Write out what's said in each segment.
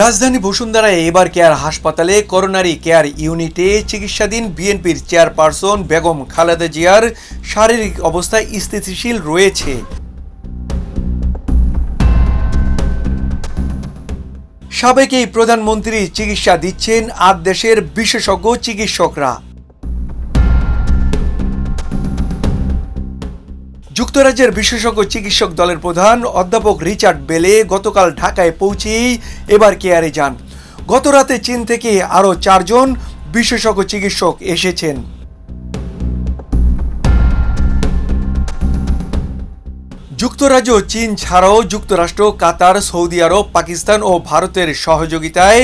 রাজধানী বসুন্ধরায় এবার কেয়ার হাসপাতালে করোনারি কেয়ার ইউনিটে চিকিৎসাধীন বিএনপির চেয়ারপারসন বেগম খালেদা জিয়ার শারীরিক অবস্থা স্থিতিশীল রয়েছে। সাবেক এই প্রধানমন্ত্রী চিকিৎসা দিচ্ছেন আট দেশের বিশেষজ্ঞ চিকিৎসকরা। যুক্তরাজ্যের বিশেষজ্ঞ চিকিৎসক দলের প্রধান অধ্যাপক রিচার্ড বেলে গতকাল ঢাকায় পৌঁছেই এবার কেয়ারে যান। গত রাতে চীন থেকে আরও চারজন বিশেষজ্ঞ চিকিৎসক এসেছেন। যুক্তরাজ্য চীন ছাড়াও যুক্তরাষ্ট্র, কাতার, সৌদি আরব, পাকিস্তান ও ভারতের সহযোগিতায়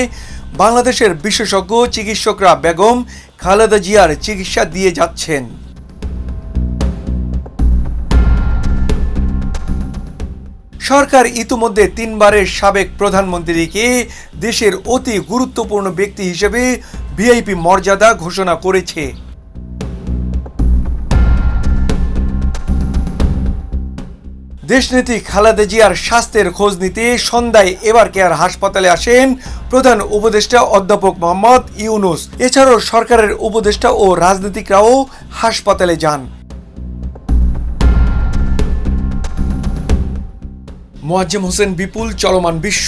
বাংলাদেশের বিশেষজ্ঞ চিকিৎসকরা বেগম খালেদা জিয়ার চিকিৎসা দিয়ে যাচ্ছেন। সরকার ইতিমধ্যে তিনবারের সাবেক প্রধানমন্ত্রীকে দেশের অতি গুরুত্বপূর্ণ ব্যক্তি হিসেবে ভিআইপি মর্যাদা ঘোষণা করেছে। দেশনেত্রী খালেদা জিয়ার স্বাস্থ্যের খোঁজ নিতে সন্ধ্যায় এবার কেয়ার হাসপাতালে আসেন প্রধান উপদেষ্টা অধ্যাপক মোহাম্মদ ইউনুস। এছাড়াও সরকারের উপদেষ্টা ও রাজনীতিকরাও হাসপাতালে যান। মোয়াজ্জেম হোসেন বিপুল চলমান বিশ্ব।